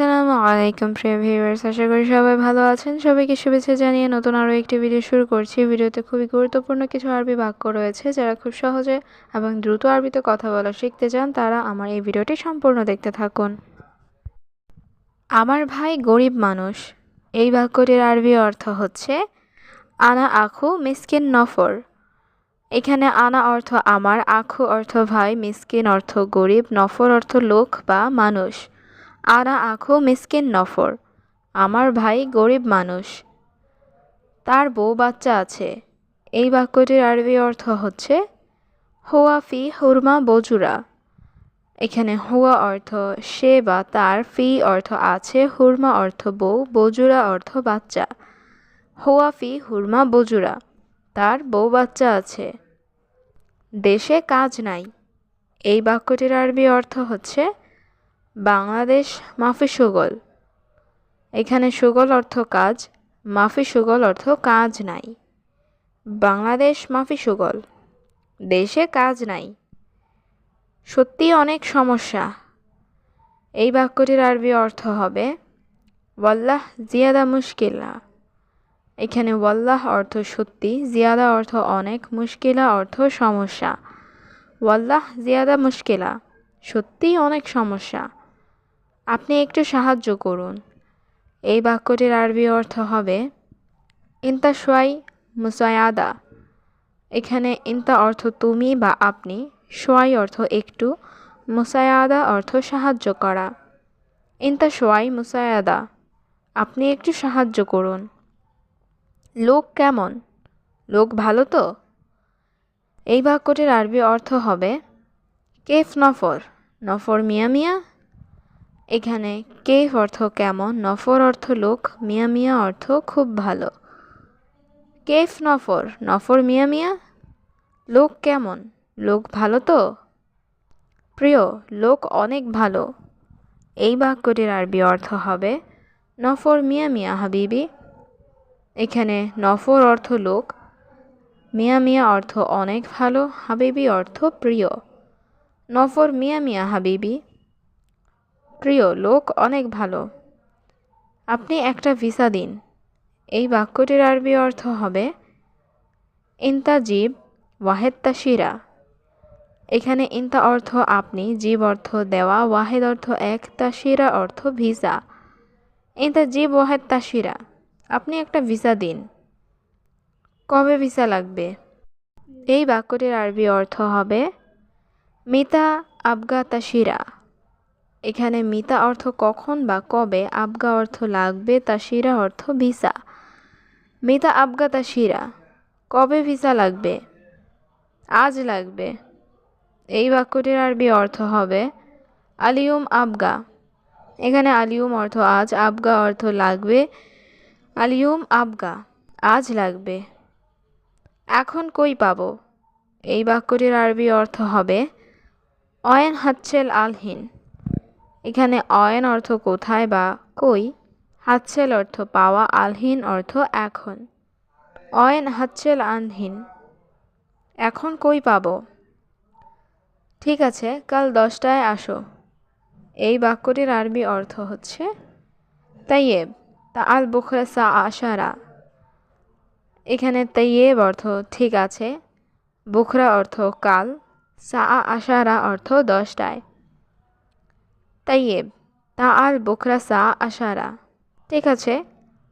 আসসালামু আলাইকুম, প্রিয় ভিউয়ার্স আশা করি সবাই ভালো আছেন। সবাইকে শুভেচ্ছা জানিয়ে নতুন আরও একটি ভিডিও শুরু করছি। ভিডিওতে খুবই গুরুত্বপূর্ণ কিছু আরবি বাক্য রয়েছে, যারা খুব সহজে এবং দ্রুত আরবিতে কথা বলা শিখতে চান, তারা আমার এই ভিডিওটি সম্পূর্ণ দেখতে থাকুন। আমার ভাই গরিব মানুষ। এই বাক্যটির আরবি অর্থ হচ্ছে, আনা আখু মিসকিন নফর। এখানে আনা অর্থ আমার আখু অর্থ ভাই মিসকিন অর্থ গরিব নফর অর্থ লোক বা মানুষ আনা আখো মিসকিন নফর, আমার ভাই গরিব মানুষ। তার বউ বাচ্চা আছে। এই বাক্যটির আরবি অর্থ হচ্ছে, হোয়া ফি হুরমা বজুরা। এখানে হুয়া অর্থ সে বা তার, ফি অর্থ আছে, হুরমা অর্থ বউ, বজুরা অর্থ বাচ্চা। হোয়া ফি হুরমা বজুরা। তার বউ বাচ্চা আছে। দেশে কাজ নাই। এই বাক্যটির আরবি অর্থ হচ্ছে বাংলাদেশ মাফি সুগল। এখানে সুগল অর্থ কাজ, মাফি সুগল অর্থ কাজ নাই। বাংলাদেশ মাফি সুগল, দেশে কাজ নাই। সত্যি অনেক সমস্যা। এই বাক্যটির আরবি অর্থ হবে, ওয়াল্লাহ জিয়াদা মুশকিলা। এখানে ওয়াল্লাহ অর্থ সত্যি, জিয়াদা অর্থ অনেক, মুশকিলা অর্থ সমস্যা। ওয়াল্লাহ জিয়াদা মুশকিলা, সত্যিই অনেক সমস্যা। আপনি একটু সাহায্য করুন। এই বাক্যটির আরবি অর্থ হবে, ইন্তা সোয়াই মুসায়াদা। এখানে ইন্তা অর্থ তুমি বা আপনি সোয়াই অর্থ একটু মুসায়াদা অর্থ সাহায্য করা ইন্তা সোয়াই মুসায়াদা আপনি একটু সাহায্য করুন। লোক কেমন? লোক ভালো তো? এই বাক্যটির আরবি অর্থ হবে, কেফ নফর। নফর মিয়া মিয়া? এখানে কেফ অর্থ কেমন, নফর অর্থ লোক, মিয়া মিয়া অর্থ খুব ভালো। কেফ নফর নফর মিয়া মিয়া? লোক কেমন? লোক ভালো তো? প্রিয়, লোক অনেক ভালো। এই বাক্যটির আরবি অর্থ হবে, নফর মিয়া মিয়া, হাবিবি। এখানে নফর অর্থ লোক, মিয়া মিয়া অর্থ অনেক ভালো, হাবিবি অর্থ প্রিয়। নফর মিয়া মিয়া, হাবিবি। প্রিয় লোক অনেক ভালো। আপনি একটা ভিসা দিন। এই বাক্যটির আরবি অর্থ হবে, ইন্তা জীব ওয়াহেদ তাসিরা এখানে ইন্তা অর্থ আপনি, জীব অর্থ দেওয়া, ওয়াহেদ অর্থ এক তাসিরা অর্থ ভিসা। ইন্তা জীব ওয়াহেদ তাসিরা আপনি একটা ভিসা দিন। কবে ভিসা লাগবে? এই বাক্যটির আরবি অর্থ হবে, মিতা আবগা তাসিরা এখানে মিতা অর্থ কখন বা কবে আবগা অর্থ লাগবে তাসিরা অর্থ ভিসা। মিতা আবগা তাসিরা কবে ভিসা লাগবে? আজ লাগবে। এই বাক্যটির আরবি অর্থ হবে আলিউম আবগা। এখানে আলিউম অর্থ আজ, আবগা অর্থ লাগবে। আলিউম আবগা, আজ লাগবে। এখন কই পাবো? এই বাক্যটির আরবি অর্থ হবে অয়েন হাচ্ছেল আলহিন। এখানে অয়েন অর্থ কোথায় বা কই? হাতছেল অর্থ পাওয়া, আলহীন অর্থ এখন। অয়েন হাতছেল আনহীন। এখন কই পাব? ঠিক আছে, কাল দশটায় আসো। এই বাক্যটির আরবি অর্থ হচ্ছে, তাইয়েব তা আল বুখরা সা আশারা। এখানে তাইয়েব অর্থ ঠিক আছে, বুখরা অর্থ কাল, সা আশারা অর্থ দশটায়। তাইয়েব তা আল বোখরা সা আশারা। ঠিক আছে,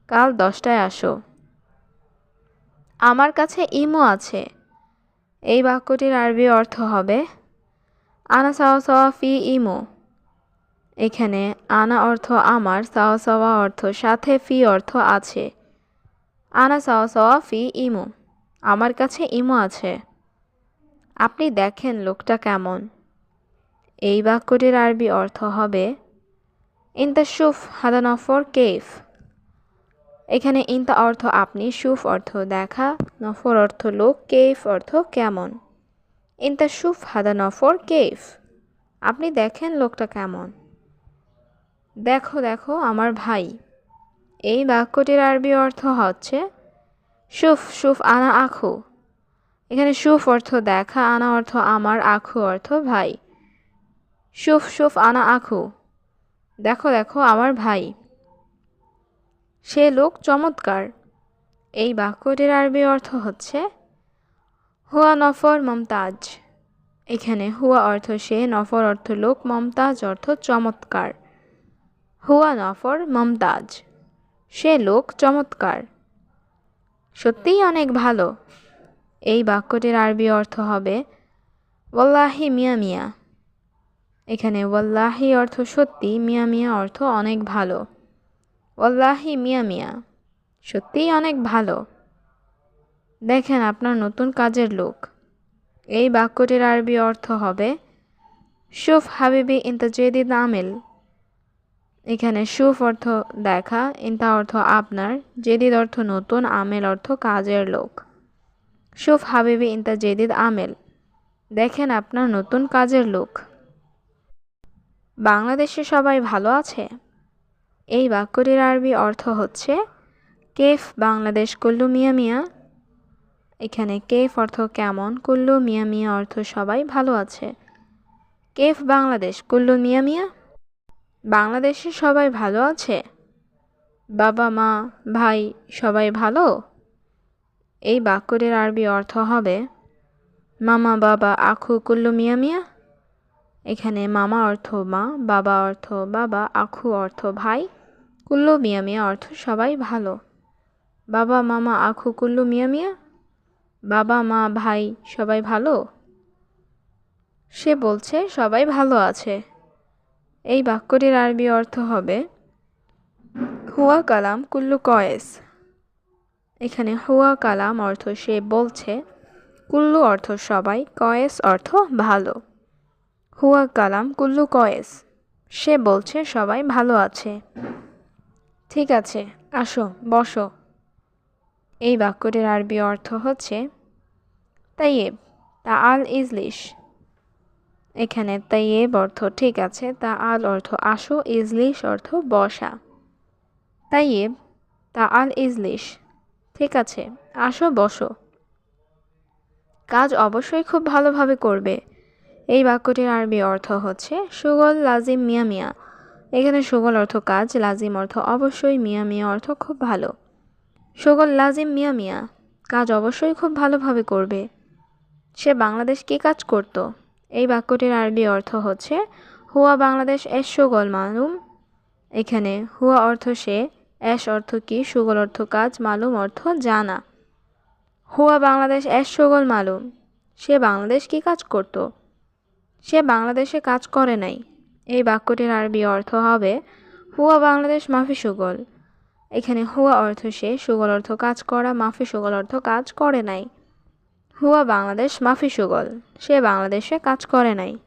কাল দশটায় আসো। আমার কাছে ইমো আছে। এই বাক্যটির আরবি অর্থ হবে, আনা সাওয়া ফি ইমো। এখানে আনা অর্থ আমার সাওয়া অর্থ সাথে, ফি অর্থ আছে। আনা সাওয়া ফি ইমো। আমার কাছে ইমো আছে। আপনি দেখেন লোকটা কেমন। এই বাক্যটির আরবি অর্থ হবে ইনতা সুফ হাদা নফর কেফ এখানে ইনতা অর্থ আপনি সুফ অর্থ দেখা, নফর অর্থ লোক কেফ অর্থ কেমন। ইনতা সুফ হাদা নফর কেফ আপনি দেখেন লোকটা কেমন। দেখো দেখো, আমার ভাই। এই বাক্যটির আরবি অর্থ হচ্ছে সুফ সুফ আনা আখু। এখানে সুফ অর্থ দেখা, আনা অর্থ আমার আখু অর্থ ভাই। শুফ শুফ আনা আখু। দেখো দেখো, আমার ভাই। সে লোক চমৎকার। এই বাক্যটির আরবি অর্থ হচ্ছে, হুয়া নফর মমতাজ। এখানে হুয়া অর্থ সে, নফর অর্থ লোক, মমতাজ অর্থ চমৎকার। হুয়া নফর মমতাজ। সে লোক চমৎকার। সত্যিই অনেক ভালো। এই বাক্যটির আরবি অর্থ হবে, ওয়াল্লাহি মিয়া মিয়া। এখানে, ওয়াল্লাহি অর্থ সত্যি, মিয়া মিয়া অর্থ অনেক ভালো। ওয়াল্লাহি মিয়া মিয়া সত্যিই অনেক ভালো। দেখেন আপনার নতুন কাজের লোক। এই বাক্যটির আরবি অর্থ হবে শুফ হাবিবি ইন্তা জেদিদ আমেল এখানে সুফ অর্থ দেখা, ইন্তা অর্থ আপনার জেদিদ অর্থ নতুন, আমেল অর্থ কাজের লোক। সুফ হাবিবি ইন্তা জেদিদ আমেল দেখেন আপনার নতুন কাজের লোক। বাংলাদেশে সবাই ভালো আছে? এই বাক্যটির আরবি অর্থ হচ্ছে, কেফ বাংলাদেশ কুল্লু মিয়া মিয়া এখানে কেফ অর্থ কেমন, কুল্লু মিয়া মিয়া অর্থ সবাই ভালো আছে। কেফ বাংলাদেশ কুল্লু মিয়া মিয়া বাংলাদেশে সবাই ভালো আছে? বাবা, মা, ভাই, সবাই ভালো? এই বাক্যটির আরবি অর্থ হবে, মামা, বাবা, আখু কুল্লু মিয়া মিয়া এখানে মামা অর্থ মা, বাবা অর্থ বাবা, আখু অর্থ ভাই, কুল্লু মিয়া মিয়া অর্থ সবাই ভালো। বাবা, মামা, আখু, কুল্লু মিয়া মিয়া, বাবা, মা, ভাই সবাই ভালো? সে বলছে, সবাই ভালো আছে। এই বাক্যটির আরবি অর্থ হবে, হুয়া কালাম কুল্লু কয়েস। এখানে হুয়া কালাম অর্থ সে বলছে, কুল্লু অর্থ সবাই, কয়েস অর্থ ভালো। হুয়া কালাম কুল্লু কয়েস। সে বলছে, সবাই ভালো আছে। ঠিক আছে, আসো, বসো। এই বাক্যটির আরবি অর্থ হচ্ছে, তাইয়েব তা আল ইজলিশ। এখানে তাইয়েব অর্থ ঠিক আছে তা আল অর্থ আসো, ইজলিশ অর্থ বসা। তাইয়েব তা আল ইজলিশ। ঠিক আছে, আসো, বসো। কাজ অবশ্যই খুব ভালোভাবে করবে। এই বাক্যটির আরবি অর্থ হচ্ছে, সুগল লাজিম মিয়া মিয়া। এখানে সুগল অর্থ কাজ, লাজিম অর্থ অবশ্যই, মিয়া মিয়া অর্থ খুব ভালো। সুগল লাজিম মিয়া মিয়া, কাজ অবশ্যই খুব ভালোভাবে করবে। সে বাংলাদেশ কী কাজ করত? এই বাক্যটির আরবি অর্থ হচ্ছে, হুয়া বাংলাদেশ এস সুগল মালুম। এখানে হুয়া অর্থ সে, এস অর্থ কি, সুগল অর্থ কাজ, মালুম অর্থ জানা। হুয়া বাংলাদেশ এস সুগল মালুম। সে বাংলাদেশ কী কাজ করত? সে বাংলাদেশে কাজ করে নাই। এই বাক্যটির আরবি অর্থ হবে, হুয়া বাংলাদেশ মাফি সুগল। এখানে হুয়া অর্থ সে, সুগল অর্থ কাজ করা, মাফি সুগল অর্থ কাজ করে নাই। হুয়া বাংলাদেশ মাফি সুগল। সে বাংলাদেশে কাজ করে নাই।